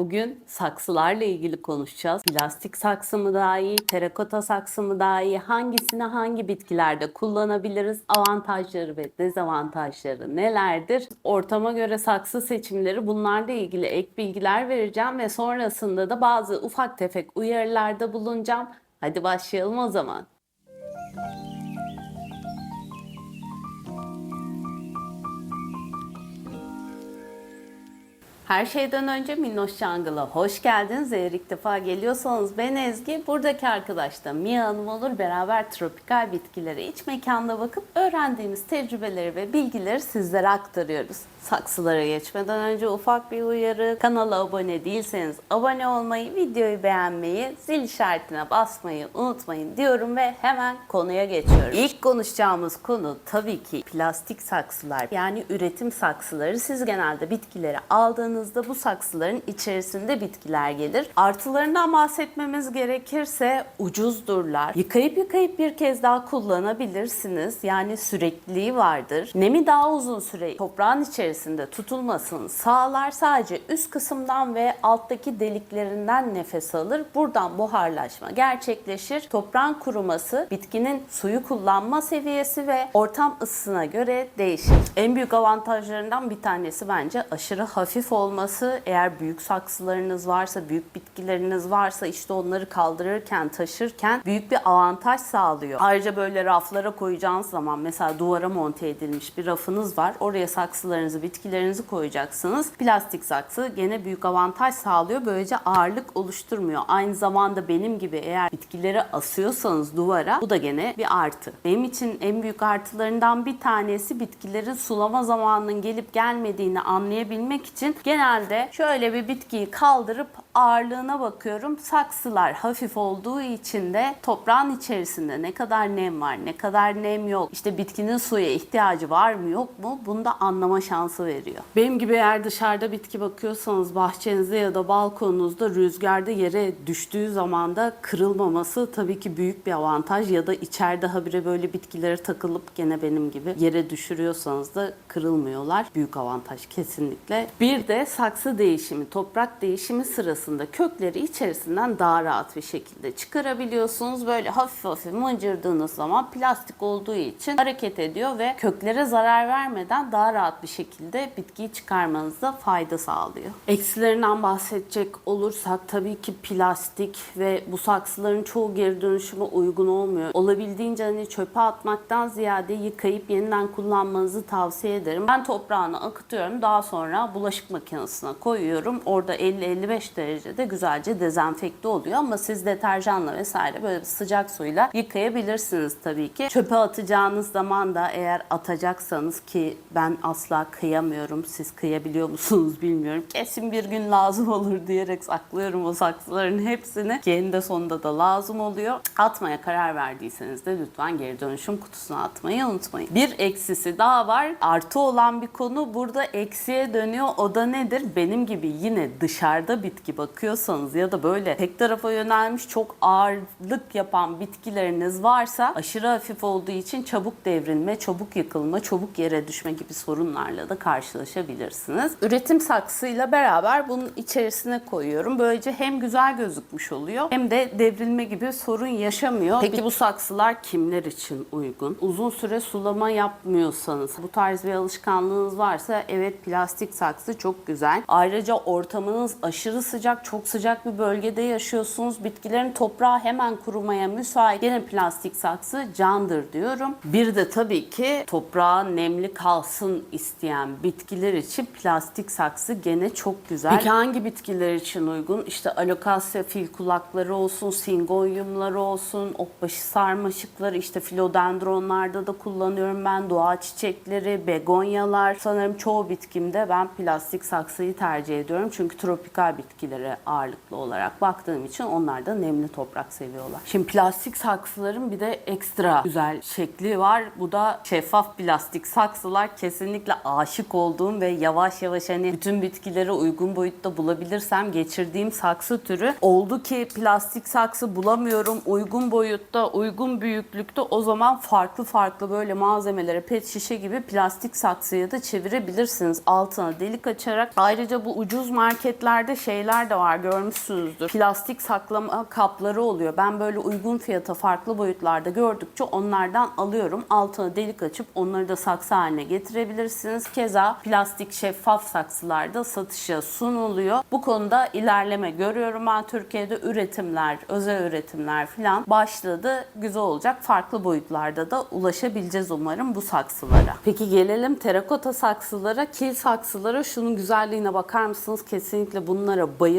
Bugün saksılarla ilgili konuşacağız. Plastik saksı mı daha iyi, terakota saksı mı daha iyi, hangisini hangi bitkilerde kullanabiliriz, avantajları ve dezavantajları nelerdir? Ortama göre saksı seçimleri bunlarla ilgili ek bilgiler vereceğim ve sonrasında da bazı ufak tefek uyarılarda bulunacağım. Hadi başlayalım o zaman. Her şeyden önce Minnoş Jungle'a hoş geldiniz. Eğer ilk defa geliyorsanız ben Ezgi. Buradaki arkadaş da Mia Hanım olur. Beraber tropikal bitkilere iç mekanda bakıp öğrendiğimiz tecrübeleri ve bilgileri sizlere aktarıyoruz. Saksılara geçmeden önce ufak bir uyarı. Kanala abone değilseniz abone olmayı, videoyu beğenmeyi, zil işaretine basmayı unutmayın diyorum ve hemen konuya geçiyorum. İlk konuşacağımız konu tabii ki plastik saksılar. Yani üretim saksıları. Siz genelde bitkileri aldığınızda bu saksıların içerisinde bitkiler gelir. Artılarından bahsetmemiz gerekirse ucuzdurlar. Yıkayıp yıkayıp bir kez daha kullanabilirsiniz. Yani sürekliliği vardır. Nemi daha uzun süre toprağın içerisinde tutulmasını sağlar. Sadece üst kısımdan ve alttaki deliklerinden nefes alır. Buradan buharlaşma gerçekleşir. Toprağın kuruması, bitkinin suyu kullanma seviyesi ve ortam ısısına göre değişir. En büyük avantajlarından bir tanesi bence aşırı hafif olması. Eğer büyük saksılarınız varsa, büyük bitkileriniz varsa işte onları kaldırırken, taşırken büyük bir avantaj sağlıyor. Ayrıca böyle raflara koyacağınız zaman mesela duvara monte edilmiş bir rafınız var. Oraya saksılarınızı, bitkilerinizi koyacaksınız. Plastik saksı gene büyük avantaj sağlıyor. Böylece ağırlık oluşturmuyor. Aynı zamanda benim gibi eğer bitkileri asıyorsanız duvara bu da gene bir artı. Benim için en büyük artılarından bir tanesi bitkilerin sulama zamanının gelip gelmediğini anlayabilmek için genelde şöyle bir bitkiyi kaldırıp ağırlığına bakıyorum. Saksılar hafif olduğu için de toprağın içerisinde ne kadar nem var, ne kadar nem yok, işte bitkinin suya ihtiyacı var mı yok mu bunu da anlama şansı veriyor. Benim gibi eğer dışarıda bitki bakıyorsanız bahçenizde ya da balkonunuzda rüzgarda yere düştüğü zaman da kırılmaması tabii ki büyük bir avantaj ya da içeride habire böyle bitkilere takılıp gene benim gibi yere düşürüyorsanız da kırılmıyorlar. Büyük avantaj kesinlikle. Bir de saksı değişimi, toprak değişimi sırasında kökleri içerisinden daha rahat bir şekilde çıkarabiliyorsunuz. Böyle hafif hafif mıncırdığınız zaman plastik olduğu için hareket ediyor ve köklere zarar vermeden daha rahat bir şekilde bitkiyi çıkarmanızda fayda sağlıyor. Eksilerinden bahsedecek olursak tabii ki plastik ve bu saksıların çoğu geri dönüşüme uygun olmuyor. Olabildiğince hani çöpe atmaktan ziyade yıkayıp yeniden kullanmanızı tavsiye ederim. Ben toprağını akıtıyorum. Daha sonra bulaşık makinesine koyuyorum. Orada 50-55 derecede güzelce dezenfekte oluyor ama siz deterjanla vesaire böyle sıcak suyla yıkayabilirsiniz tabii ki. Çöpe atacağınız zaman da eğer atacaksanız ki ben asla kıyamıyorum. Siz kıyabiliyor musunuz bilmiyorum. Kesin bir gün lazım olur diyerek saklıyorum o saksıların hepsini. Ki sonunda da lazım oluyor. Atmaya karar verdiyseniz de lütfen geri dönüşüm kutusuna atmayı unutmayın. Bir eksisi daha var. Artı olan bir konu burada eksiye dönüyor. O da nedir? Benim gibi yine dışarıda bitki bakıyorsanız ya da böyle tek tarafa yönelmiş çok ağırlık yapan bitkileriniz varsa aşırı hafif olduğu için çabuk devrilme, çabuk yıkılma, çabuk yere düşme gibi sorunlarla da karşılaşabilirsiniz. Üretim saksıyla beraber bunun içerisine koyuyorum. Böylece hem güzel gözükmüş oluyor hem de devrilme gibi sorun yaşamıyor. Peki bu saksılar kimler için uygun? Uzun süre sulama yapmıyorsanız, bu tarz bir alışkanlığınız varsa evet plastik saksı çok güzel. Ayrıca ortamınız aşırı sıcak, çok sıcak bir bölgede yaşıyorsunuz. Bitkilerin toprağı hemen kurumaya müsait. Yine plastik saksı candır diyorum. Bir de tabii ki toprağa nemli kalsın isteyen bitkiler için plastik saksı gene çok güzel. Peki hangi bitkiler için uygun? İşte alokasya fil kulakları olsun, singonyumları olsun, okbaşı sarmaşıkları, işte filodendronlarda da kullanıyorum ben. Doğa çiçekleri, begonyalar. Sanırım çoğu bitkimde ben plastik saksıyı tercih ediyorum. Çünkü tropikal bitkilere ağırlıklı olarak baktığım için onlar da nemli toprak seviyorlar. Şimdi plastik saksıların bir de ekstra güzel şekli var. Bu da şeffaf plastik saksılar kesinlikle aşık olduğum ve yavaş yavaş hani bütün bitkileri uygun boyutta bulabilirsem geçirdiğim saksı türü. Oldu ki plastik saksı bulamıyorum uygun boyutta, uygun büyüklükte o zaman farklı farklı böyle malzemelere pet şişe gibi plastik saksıya da çevirebilirsiniz. Altına delik açarak. Ayrıca bu ucuz marketlerde şeyler da var görmüşsünüzdür. Plastik saklama kapları oluyor. Ben böyle uygun fiyata farklı boyutlarda gördükçe onlardan alıyorum. Altına delik açıp onları da saksı haline getirebilirsiniz. Keza plastik şeffaf saksılarda satışa sunuluyor. Bu konuda ilerleme görüyorum ben Türkiye'de üretimler, özel üretimler falan başladı. Güzel olacak. Farklı boyutlarda da ulaşabileceğiz umarım bu saksılara. Peki gelelim terakota saksılara, kil saksılara. Şunun güzelliğine bakar mısınız? Kesinlikle bunlara bayılıyorum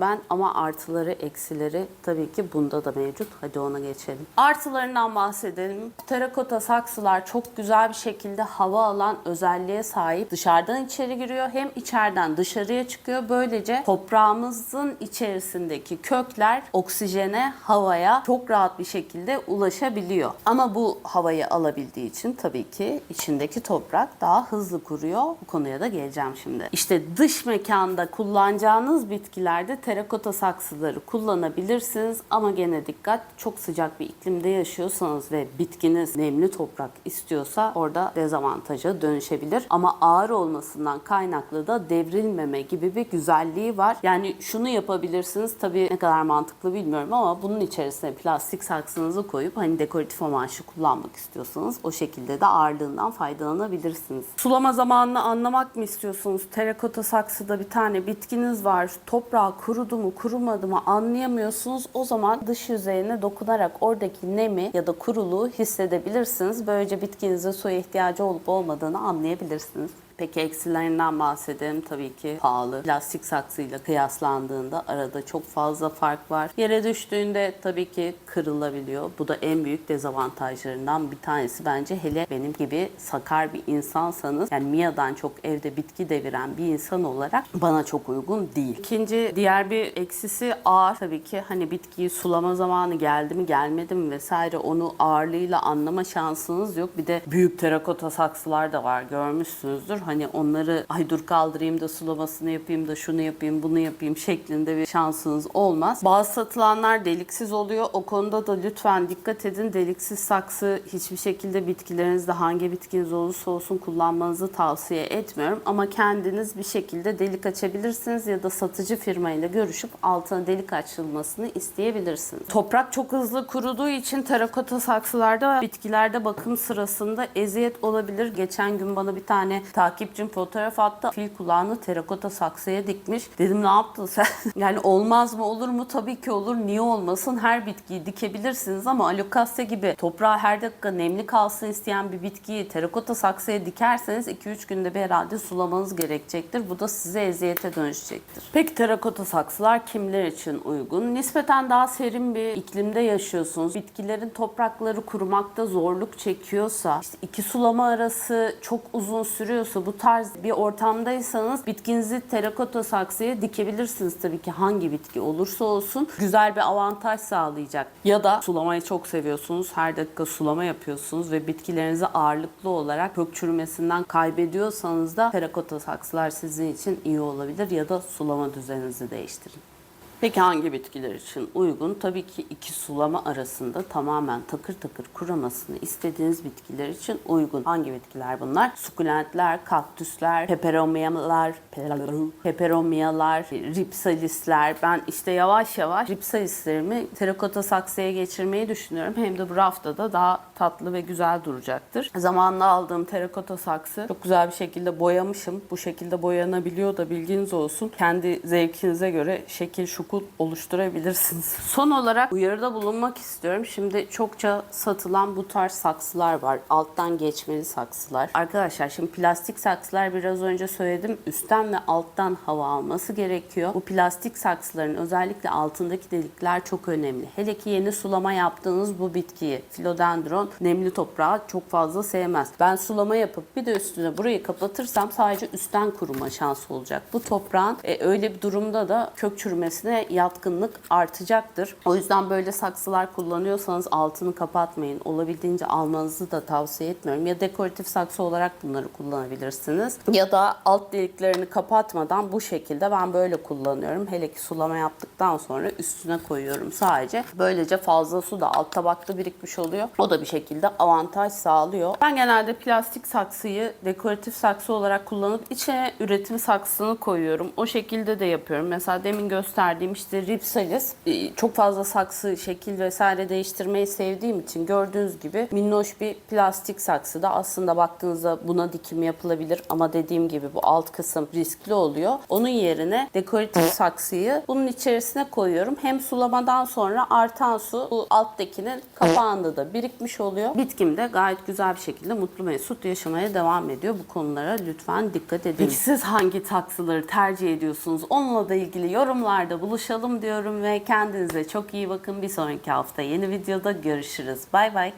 ben ama artıları, eksileri tabii ki bunda da mevcut. Hadi ona geçelim. Artılarından bahsedelim. Terakota saksılar çok güzel bir şekilde hava alan özelliğe sahip. Dışarıdan içeri giriyor hem içeriden dışarıya çıkıyor. Böylece toprağımızın içerisindeki kökler oksijene, havaya çok rahat bir şekilde ulaşabiliyor. Ama bu havayı alabildiği için tabii ki içindeki toprak daha hızlı kuruyor. Bu konuya da geleceğim şimdi. İşte dış mekanda kullanacağınız bitkilerde terakota saksıları kullanabilirsiniz ama gene dikkat çok sıcak bir iklimde yaşıyorsanız ve bitkiniz nemli toprak istiyorsa orada dezavantaja dönüşebilir. Ama ağır olmasından kaynaklı da devrilmeme gibi bir güzelliği var. Yani şunu yapabilirsiniz tabii ne kadar mantıklı bilmiyorum ama bunun içerisine plastik saksınızı koyup hani dekoratif amaçlı kullanmak istiyorsanız o şekilde de ağırlığından faydalanabilirsiniz. Sulama zamanını anlamak mı istiyorsunuz? Terakota saksıda bir tane bitkiniz var. Toprağı kurudu mu kurumadı mı anlayamıyorsunuz. O zaman dış yüzeyine dokunarak oradaki nemi ya da kuruluğu hissedebilirsiniz. Böylece bitkinizin suya ihtiyacı olup olmadığını anlayabilirsiniz. Peki eksilerinden bahsedelim. Tabii ki pahalı. Plastik saksıyla kıyaslandığında arada çok fazla fark var. Yere düştüğünde tabii ki kırılabiliyor. Bu da en büyük dezavantajlarından bir tanesi bence. Hele benim gibi sakar bir insansanız yani Mia'dan çok evde bitki deviren bir insan olarak bana çok uygun değil. İkinci diğer bir eksisi ağır. Tabii ki hani bitkiyi sulama zamanı geldi mi gelmedi mi vesaire onu ağırlığıyla anlama şansınız yok. Bir de büyük terakota saksılar da var görmüşsünüzdür. Hani onları ay dur kaldırayım da sulamasını yapayım da şunu yapayım bunu yapayım şeklinde bir şansınız olmaz. Bazı satılanlar deliksiz oluyor. O konuda da lütfen dikkat edin. Deliksiz saksı hiçbir şekilde bitkilerinizde hangi bitkiniz olursa olsun kullanmanızı tavsiye etmiyorum. Ama kendiniz bir şekilde delik açabilirsiniz ya da satıcı firmayla görüşüp altına delik açılmasını isteyebilirsiniz. Toprak çok hızlı kuruduğu için terakota saksılarda bitkilerde bakım sırasında eziyet olabilir. Geçen gün bana bir tane takipçim fotoğraf attı. Fil kulağını terakota saksıya dikmiş. Dedim ne yaptın sen? yani olmaz mı olur mu? Tabii ki olur. Niye olmasın? Her bitkiyi dikebilirsiniz ama alokasya gibi toprağa her dakika nemli kalsın isteyen bir bitkiyi terakota saksıya dikerseniz 2-3 günde bir herhalde sulamanız gerekecektir. Bu da size eziyete dönüşecektir. Peki terakota saksılar kimler için uygun? Nispeten daha serin bir iklimde yaşıyorsunuz. Bitkilerin toprakları kurumakta zorluk çekiyorsa, işte iki sulama arası çok uzun sürüyorsa bu tarz bir ortamdaysanız bitkinizi terakota saksıya dikebilirsiniz tabii ki hangi bitki olursa olsun. Güzel bir avantaj sağlayacak. Ya da sulamayı çok seviyorsunuz. Her dakika sulama yapıyorsunuz ve bitkilerinizi ağırlıklı olarak kök çürümesinden kaybediyorsanız da terakota saksılar sizin için iyi olabilir ya da sulama düzeninizi değiştirin. Peki hangi bitkiler için uygun? Tabii ki iki sulama arasında tamamen takır takır kurumasını istediğiniz bitkiler için uygun. Hangi bitkiler bunlar? Sukulentler, kaktüsler, peperomiyalar, peperomiyalar, ripsalisler. Ben işte yavaş yavaş ripsalislerimi terakota saksıya geçirmeyi düşünüyorum. Hem de bu rafta daha tatlı ve güzel duracaktır. Zamanla aldığım terakota saksı çok güzel bir şekilde boyamışım. Bu şekilde boyanabiliyor da bilginiz olsun. Kendi zevkinize göre şekil şukul oluşturabilirsiniz. Son olarak uyarıda bulunmak istiyorum. Şimdi çokça satılan bu tarz saksılar var. Alttan geçmeli saksılar. Arkadaşlar şimdi plastik saksılar biraz önce söyledim. Üstten ve alttan hava alması gerekiyor. Bu plastik saksıların özellikle altındaki delikler çok önemli. Hele ki yeni sulama yaptığınız bu bitkiyi philodendron nemli toprağı çok fazla sevmez. Ben sulama yapıp bir de üstüne burayı kapatırsam sadece üstten kuruma şansı olacak. Bu toprağın e, öyle bir durumda da kök çürümesine içine yatkınlık artacaktır. O yüzden böyle saksılar kullanıyorsanız altını kapatmayın. Olabildiğince almanızı da tavsiye etmiyorum. Ya dekoratif saksı olarak bunları kullanabilirsiniz. Ya da alt deliklerini kapatmadan bu şekilde ben böyle kullanıyorum. Hele ki sulama yaptıktan sonra üstüne koyuyorum sadece. Böylece fazla su da alt tabakta birikmiş oluyor. O da bir şekilde avantaj sağlıyor. Ben genelde plastik saksıyı dekoratif saksı olarak kullanıp içine üretim saksını koyuyorum. O şekilde de yapıyorum. Mesela demin gösterdiğim işte Ripsalis. Ee, Çok fazla saksı, şekil vesaire değiştirmeyi sevdiğim için gördüğünüz gibi minnoş bir plastik saksı da aslında baktığınızda buna dikim yapılabilir ama dediğim gibi bu alt kısım riskli oluyor. Onun yerine dekoratif saksıyı bunun içerisine koyuyorum. Hem sulamadan sonra artan su bu alttakinin kapağında da birikmiş oluyor. Bitkim de gayet güzel bir şekilde mutlu mesut yaşamaya devam ediyor. Bu konulara lütfen dikkat edin. Peki siz hangi saksıları tercih ediyorsunuz? Onunla da ilgili yorumlarda buluşalım diyorum ve kendinize çok iyi bakın. Bir sonraki hafta yeni videoda görüşürüz. Bay bay.